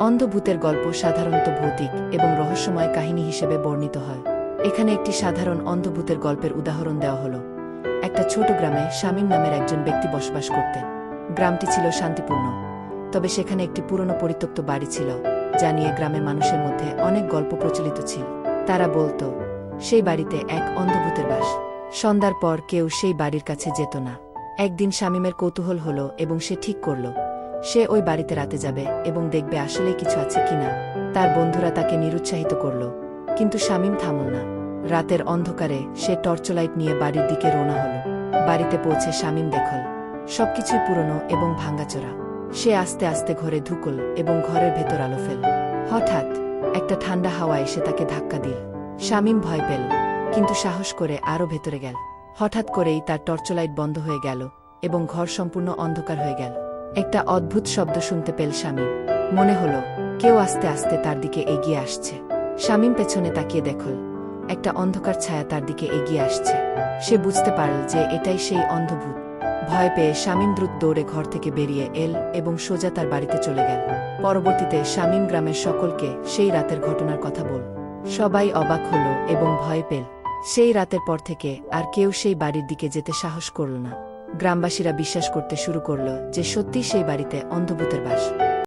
অন্ধভূতের গল্প সাধারণত ভৌতিক এবং রহস্যময় কাহিনী হিসেবে বর্ণিত হয়। এখানে একটি সাধারণ অন্ধভূতের গল্পের উদাহরণ দেওয়া হলো। একটা ছোট গ্রামে শামীম নামের একজন ব্যক্তি বসবাস করতেন। গ্রামটি ছিল শান্তিপূর্ণ, তবে সেখানে একটি পুরনো পরিত্যক্ত বাড়ি ছিল, যা নিয়ে গ্রামের মানুষের মধ্যে অনেক গল্প প্রচলিত ছিল। তারা বলতো, সেই বাড়িতে এক অন্ধভূতের বাস। সন্ধ্যার পর কেউ সেই বাড়ির কাছে যেত না। একদিন শামীমের কৌতূহল হলো এবং সে ঠিক করল সে ওই বাড়িতে রাতে যাবে এবং দেখবে আসলে কিছু আছে কিনা। তার বন্ধুরা তাকে নিরুৎসাহিত করল। কিন্তু শামীম থামল না। রাতের অন্ধকারে সে টর্চলাইট নিয়ে বাড়ির দিকে রওনা হল। বাড়িতে পৌঁছে শামীম দেখল, সবকিছুই পুরনো এবং ভাঙ্গাচোরা সে আস্তে আস্তে ঘরে ঢুকল এবং ঘরের ভেতর আলো ফেল হঠাৎ একটা ঠান্ডা হাওয়া এসে তাকে ধাক্কা দিল। শামীম ভয় পেল, কিন্তু সাহস করে আরও ভেতরে গেল। হঠাৎ করেই তার টর্চলাইট বন্ধ হয়ে গেল এবং ঘর সম্পূর্ণ অন্ধকার হয়ে গেল। একটা অদ্ভুত শব্দ শুনতে পেল শামীম। মনে হলো, কেউ আস্তে আস্তে তার দিকে এগিয়ে আসছে। শামীম পেছনে তাকিয়ে দেখল, একটা অন্ধকার ছায়া তার দিকে এগিয়ে আসছে। সে বুঝতে পারল যে এটাই সেই অন্ধভূত। ভয় পেয়ে শামীম দ্রুত দৌড়ে ঘর থেকে বেরিয়ে এল এবং সোজা তার বাড়িতে চলে গেল। পরবর্তীতে শামীম গ্রামের সকলকে সেই রাতের ঘটনার কথা বল। সবাই অবাক হল এবং ভয় পেল। সেই রাতের পর থেকে আর কেউ সেই বাড়ির দিকে যেতে সাহস করল না। গ্রামবাসীরা বিশ্বাস করতে শুরু করল যে সত্যি সেই বাড়িতে অন্ধভূতের বাস।